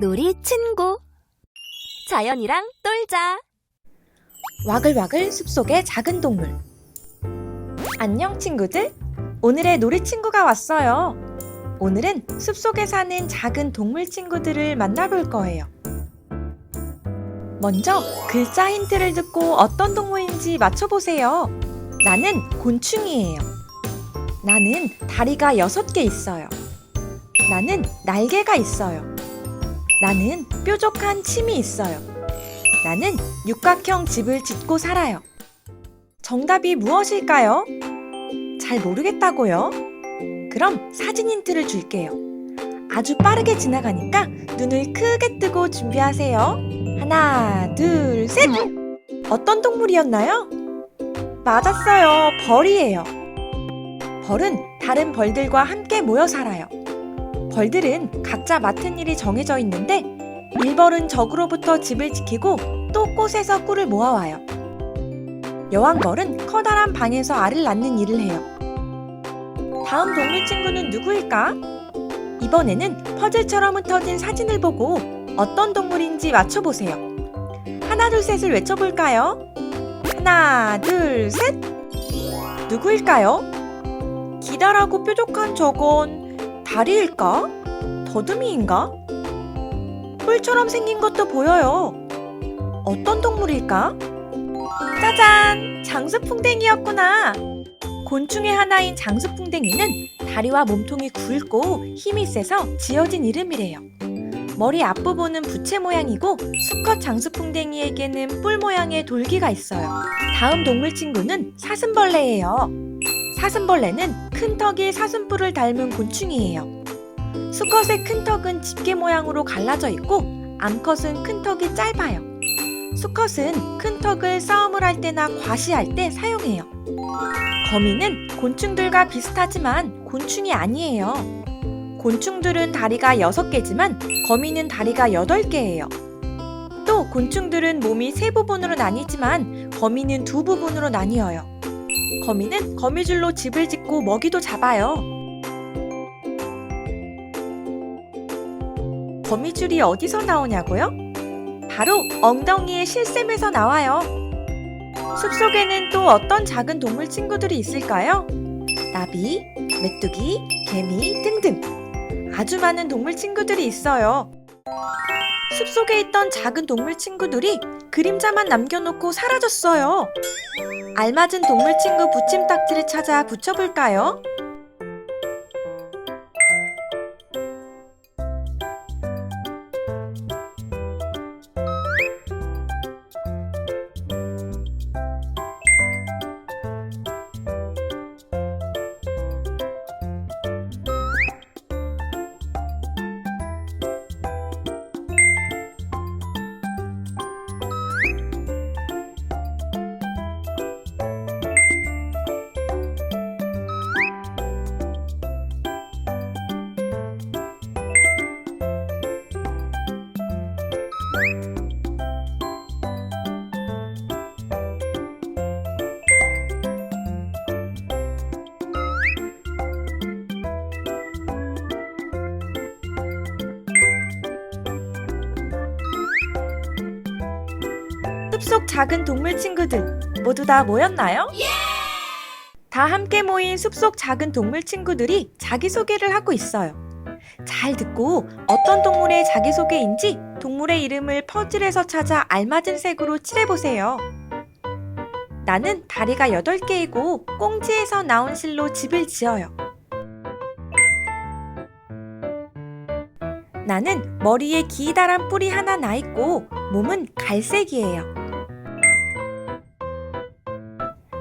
놀이 친구 자연이랑 놀자 와글와글 숲속의 작은 동물. 안녕 친구들. 오늘의 놀이 친구가 왔어요. 오늘은 숲속에 사는 작은 동물 친구들을 만나볼 거예요. 먼저 글자 힌트를 듣고 어떤 동물인지 맞춰보세요. 나는 곤충이에요. 나는 다리가 여섯 개 있어요. 나는 날개가 있어요. 나는 뾰족한 침이 있어요. 나는 육각형 집을 짓고 살아요. 정답이 무엇일까요? 잘 모르겠다고요? 그럼 사진 힌트를 줄게요. 아주 빠르게 지나가니까 눈을 크게 뜨고 준비하세요. 하나, 둘, 셋! 어떤 동물이었나요? 맞았어요. 벌이에요. 벌은 다른 벌들과 함께 모여 살아요. 벌들은 각자 맡은 일이 정해져 있는데 일벌은 적으로부터 집을 지키고 또 꽃에서 꿀을 모아와요. 여왕벌은 커다란 방에서 알을 낳는 일을 해요. 다음 동물 친구는 누구일까? 이번에는 퍼즐처럼 흩어진 사진을 보고 어떤 동물인지 맞춰보세요. 하나, 둘, 셋을 외쳐볼까요? 하나, 둘, 셋! 누구일까요? 기다랗고 뾰족한 저건 다리일까? 더듬이인가? 뿔처럼 생긴 것도 보여요. 어떤 동물일까? 짜잔! 장수풍뎅이였구나! 곤충의 하나인 장수풍뎅이는 다리와 몸통이 굵고 힘이 세서 지어진 이름이래요. 머리 앞부분은 부채 모양이고 수컷 장수풍뎅이에게는 뿔 모양의 돌기가 있어요. 다음 동물 친구는 사슴벌레예요. 사슴벌레는 큰 턱이 사슴뿔을 닮은 곤충이에요. 수컷의 큰 턱은 집게 모양으로 갈라져 있고 암컷은 큰 턱이 짧아요. 수컷은 큰 턱을 싸움을 할 때나 과시할 때 사용해요. 거미는 곤충들과 비슷하지만 곤충이 아니에요. 곤충들은 다리가 6개지만 거미는 다리가 8개예요. 또 곤충들은 몸이 세 부분으로 나뉘지만 거미는 두 부분으로 나뉘어요. 거미는 거미줄로 집을 짓고 먹이도 잡아요. 거미줄이 어디서 나오냐고요? 바로 엉덩이의 실샘에서 나와요. 숲속에는 또 어떤 작은 동물 친구들이 있을까요? 나비, 메뚜기, 개미 등등. 아주 많은 동물 친구들이 있어요. 숲속에 있던 작은 동물 친구들이 그림자만 남겨놓고 사라졌어요. 알맞은 동물 친구 붙임 딱지를 찾아 붙여볼까요? 숲속 작은 동물 친구들 모두 다 모였나요? 다 함께 모인 숲속 작은 동물 친구들이 자기소개를 하고 있어요. 잘 듣고 어떤 동물의 자기소개인지 동물의 이름을 퍼즐에서 찾아 알맞은 색으로 칠해보세요. 나는 다리가 8개이고 꽁지에서 나온 실로 집을 지어요. 나는 머리에 기다란 뿔이 하나 나 있고 몸은 갈색이에요.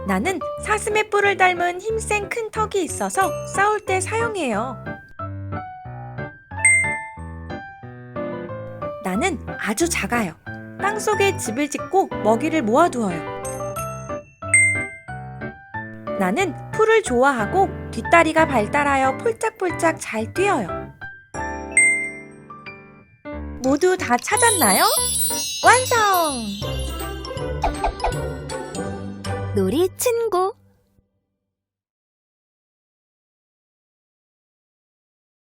나는 사슴의 뿔을 닮은 힘센 큰 턱이 있어서 싸울 때 사용해요. 나는 아주 작아요. 땅 속에 집을 짓고 먹이를 모아두어요. 나는 풀을 좋아하고 뒷다리가 발달하여 폴짝폴짝 잘 뛰어요. 모두 다 찾았나요? 완성! 놀이 친구